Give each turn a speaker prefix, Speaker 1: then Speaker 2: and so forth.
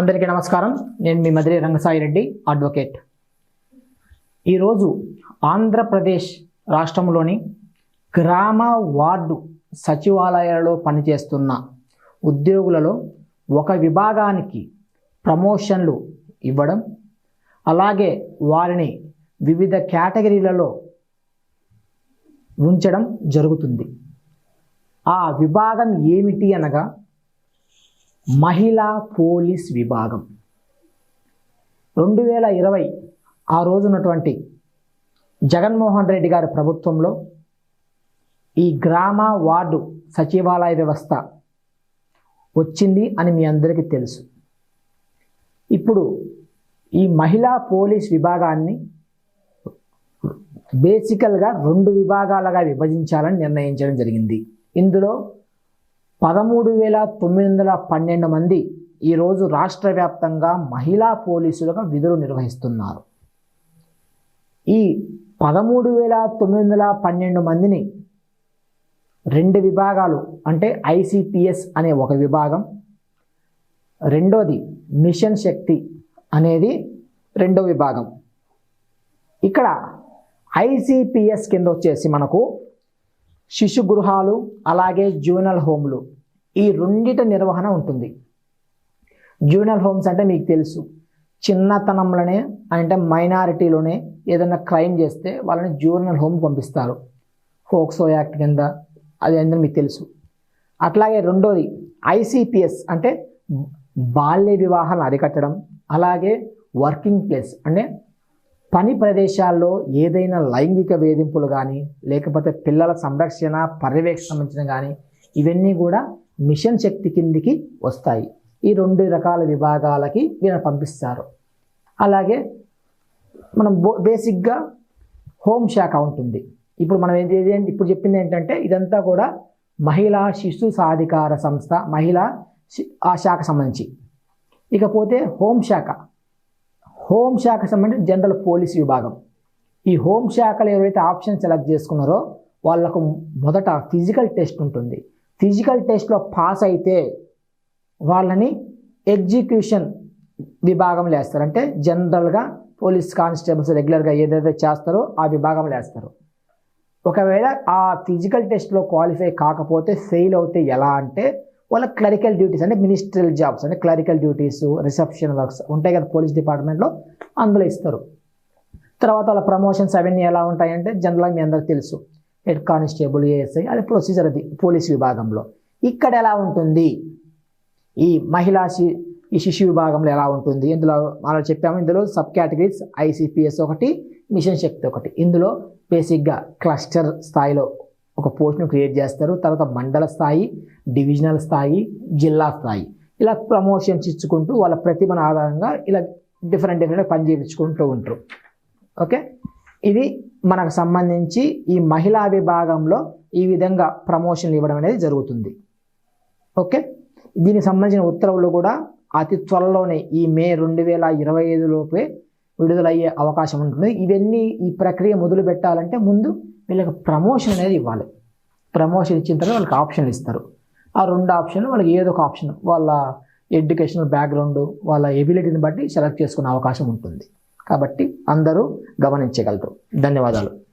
Speaker 1: అందరికీ నమస్కారం. నేను మీ మధురి రంగసాయి రెడ్డి అడ్వకేట్. ఈరోజు ఆంధ్రప్రదేశ్ రాష్ట్రంలోని గ్రామ వార్డు సచివాలయాలలో పనిచేస్తున్న ఉద్యోగులలో ఒక విభాగానికి ప్రమోషన్లు ఇవ్వడం అలాగే వారిని వివిధ కేటగిరీలలో ఉంచడం జరుగుతుంది. ఆ విభాగం ఏమిటి అనగా మహిళా పోలీస్ విభాగం. రెండు వేల ఇరవై ఆ రోజునటువంటి జగన్మోహన్ రెడ్డి గారి ప్రభుత్వంలో ఈ గ్రామ వార్డు సచివాలయ వ్యవస్థ వచ్చింది అని మీ అందరికీ తెలుసు. ఇప్పుడు ఈ మహిళా పోలీస్ విభాగాన్ని బేసికల్గా రెండు విభాగాలుగా విభజించాలని నిర్ణయించడం జరిగింది. ఇందులో పదమూడు వేల తొమ్మిది వందల పన్నెండు మంది ఈరోజు రాష్ట్ర వ్యాప్తంగా మహిళా పోలీసులుగా విధులు నిర్వహిస్తున్నారు. ఈ పదమూడు వేల తొమ్మిది వందల పన్నెండు మందిని రెండు విభాగాలు అంటే ఐసిపిఎస్ అనే ఒక విభాగం రెండోది మిషన్ శక్తి అనేది రెండో విభాగం. ఇక్కడ ఐసిపిఎస్ కింద వచ్చేసి మనకు శిశు గృహాలు అలాగే జూనల్ హోమ్లు. ఈ రెండిట నిర్వహణ ఉంటుంది. జూనల్ హోమ్స్ అంటే మీకు తెలుసు. చిన్నతనంలోనే అంటే మైనారిటీలోనే ఏదైనా క్రైమ్ చేస్తే వాళ్ళని జూనల్ హోమ్ పంపిస్తారు. ఫోక్సో యాక్ట్ కింద అది అందరూ మీకు తెలుసు. అట్లాగే రెండోది ఐసిపిఎస్ అంటే బాల్య వివాహాలను అరికట్టడం అలాగే వర్కింగ్ ప్లేస్ అంటే పని ప్రదేశాల్లో ఏదైనా లైంగిక వేధింపులు కానీ లేకపోతే పిల్లల సంరక్షణ పర్యవేక్షణ సంబంధించిన కానీ ఇవన్నీ కూడా మిషన్ శక్తి కిందికి వస్తాయి. ఈ రెండు రకాల విభాగాలకి వీళ్ళని పంపిస్తారు. అలాగే మనం బో బేసిక్గా హోమ్ శాఖ ఉంటుంది. ఇప్పుడు మనం ఏది ఇప్పుడు చెప్పింది ఏంటంటే ఇదంతా కూడా మహిళా శిశు సాధికార సంస్థ మహిళా ఆ శాఖ సంబంధించి. ఇకపోతే హోం శాఖ. హోమ్ శాఖ సంబంధించి జనరల్ పోలీస్ విభాగం. ఈ హోమ్ శాఖలో ఎవరైతే ఆప్షన్ సెలెక్ట్ చేసుకున్నారో వాళ్ళకు మొదట ఫిజికల్ టెస్ట్ ఉంటుంది. ఫిజికల్ టెస్ట్లో పాస్ అయితే వాళ్ళని ఎగ్జిక్యూషన్ విభాగంలో వేస్తారు. అంటే జనరల్గా పోలీస్ కానిస్టేబుల్స్ రెగ్యులర్గా ఏదైతే చేస్తారో ఆ విభాగంలో వేస్తారు. ఒకవేళ ఆ ఫిజికల్ టెస్ట్లో క్వాలిఫై కాకపోతే ఫెయిల్ అవుతే ఎలా అంటే వాళ్ళ క్లరికల్ డ్యూటీస్ అంటే మినిస్ట్రల్ జాబ్స్ అంటే క్లరికల్ డ్యూటీస్ రిసెప్షన్ వర్క్స్ ఉంటాయి కదా పోలీస్ డిపార్ట్మెంట్లో అందులో ఇస్తారు. తర్వాత వాళ్ళ ప్రమోషన్స్ అవన్నీ ఎలా ఉంటాయంటే జనరల్గా మీ అందరికి తెలుసు. హెడ్ కానిస్టేబుల్ ఏఎస్ఐ అది ప్రొసీజర్ అది పోలీస్ విభాగంలో. ఇక్కడ ఎలా ఉంటుంది? ఈ మహిళా ఈ శిశు విభాగంలో ఎలా ఉంటుంది? ఇందులో మనం చెప్పాము ఇందులో సబ్ కేటగిరీస్ ఐసిపిఎస్ ఒకటి మిషన్ శక్తి ఒకటి. ఇందులో బేసిక్గా క్లస్టర్ స్థాయిలో ఒక పోస్ట్ను క్రియేట్ చేస్తారు. తర్వాత మండల స్థాయి డివిజనల్ స్థాయి జిల్లా స్థాయి. ఇలా ప్రమోషన్స్ ఇచ్చుకుంటూ వాళ్ళ ప్రతిభను ఆధారంగా ఇలా డిఫరెంట్ డిఫరెంట్ పని చేయించుకుంటూ ఉంటారు. ఓకే? ఇది మనకు సంబంధించి ఈ మహిళా విభాగంలో ఈ విధంగా ప్రమోషన్లు ఇవ్వడం అనేది జరుగుతుంది. ఓకే? దీనికి సంబంధించిన ఉత్తర్వులు కూడా అతి త్వరలోనే ఈ మే రెండు వేల ఇరవై ఐదులోపే విడుదలయ్యే అవకాశం ఉంటుంది. ఇవన్నీ ఈ ప్రక్రియ మొదలు పెట్టాలంటే ముందు వీళ్ళకి ప్రమోషన్ అనేది ఇవ్వాలి. ప్రమోషన్ ఇచ్చిన తర్వాత వాళ్ళకి ఆప్షన్లు ఇస్తారు. ఆ రెండు ఆప్షన్లు వాళ్ళకి ఏదో ఒక ఆప్షన్ వాళ్ళ ఎడ్యుకేషనల్ బ్యాక్గ్రౌండ్ వాళ్ళ ఎబిలిటీని బట్టి సెలెక్ట్ చేసుకునే అవకాశం ఉంటుంది. కాబట్టి అందరూ గమనించగలరు. ధన్యవాదాలు.